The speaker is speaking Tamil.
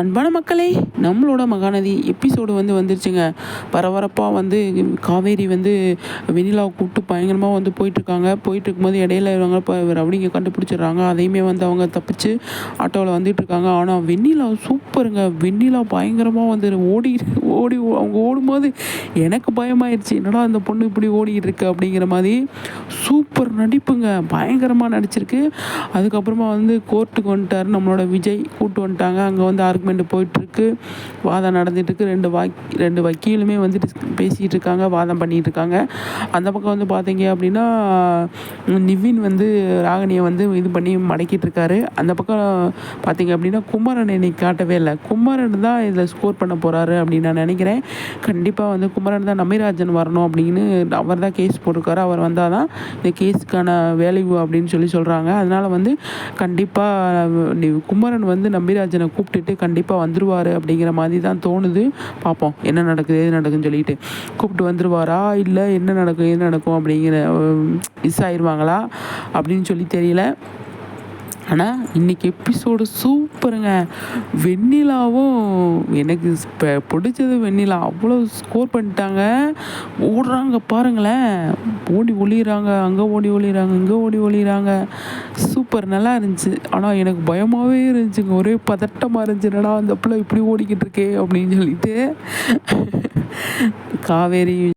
அன்பான மக்களே நம்மளோட மகாநதி எபிசோடு வந்து வந்துருச்சுங்க. பரபரப்பாக வந்து காவேரி வந்து வெண்ணிலாவை கூப்பிட்டு பயங்கரமாக வந்து போயிட்டுருக்காங்க. போயிட்டு இருக்கும்போது இடையில இவங்க இப்போ ரவுடிங்க கண்டுபிடிச்சிடுறாங்க. அதையுமே வந்து அவங்க தப்பிச்சு ஆட்டோவில் வந்துட்டு இருக்காங்க ஆனால் வெண்ணிலா சூப்பருங்க. வெண்ணிலா பயங்கரமாக வந்து ஓடி ஓடி அவங்க ஓடும்போது எனக்கு பயமாயிருச்சு. என்னடா அந்த பொண்ணு இப்படி ஓடிக்கிட்டு இருக்கு அப்படிங்கிற மாதிரி சூப்பர் நடிப்புங்க. பயங்கரமாக நடிச்சிருக்கு. அதுக்கப்புறமா வந்து கோர்ட்டுக்கு வந்துட்டார். நம்மளோட விஜய் கூப்பிட்டு வந்துட்டாங்க. அங்கே வந்து ஆர்குமெண்ட் போயிட்டுருக்கு. வாதம் நடந்துகிட்ருக்கு ரெண்டு வாக் ரெண்டு வக்கீலுமே வந்துட்டு பேசிகிட்டு இருக்காங்க வாதம் பண்ணிகிட்டு இருக்காங்க அந்த பக்கம் வந்து பார்த்தீங்க அப்படின்னா நிவின் வந்து ராகினியை வந்து இது பண்ணி மடக்கிட்டு இருக்காரு அந்த பக்கம் பார்த்தீங்க அப்படின்னா குமரன் இன்னைக்கு காட்டவே இல்லை. குமரன் தான் இதில் ஸ்கோர் பண்ண போகிறாரு அப்படின்னு நான் நினைக்கிறேன். கண்டிப்பாக வந்து குமரன் தான் நம்பிராஜன் வரணும் அப்படின்னு அவர் தான் கேஸ் போட்டிருக்காரு. அவர் வந்தால் தான் இந்த கேஸுக்கான வேல்யூ அப்படின்னு சொல்லி சொல்கிறாங்க அதனால் வந்து கண்டிப்பாக குமரன் வந்து நம்பிராஜனை கூப்பிட்டுட்டு கண்டிப்பாக வந்துடுவார் அப்படிங்கிற மாதிரி தான் தோணுது. பார்ப்போம் என்ன நடக்குது எது நடக்குதுன்னு சொல்லிட்டு. கூப்பிட்டு வந்துருவாரா? இல்லை என்ன நடக்கும் எது நடக்கும் அப்படிங்கிற மிஸ் ஆயிடுவாங்களா அப்படின்னு சொல்லி தெரியல. ஆனால் இன்றைக்கி எபிசோடு சூப்பருங்க. வெண்ணிலாவும் எனக்கு இப்போ பிடிச்சது வெண்ணிலா. அவ்வளோ ஸ்கோர் பண்ணிட்டாங்க. ஓடுறாங்க பாருங்களேன். ஓடி ஒளிகிறாங்க அங்கே ஓடி ஒளிகிறாங்க இங்கே ஓடி ஒளிகிறாங்க சூப்பர் நல்லா இருந்துச்சு. ஆனால் எனக்கு பயமாகவே இருந்துச்சுங்க. ஒரே பதட்டமாக இருந்துச்சு. என்னடா அந்த பிள்ளை இப்படி ஓடிக்கிட்டு இருக்கே அப்படின்னு சொல்லிட்டு. காவேரி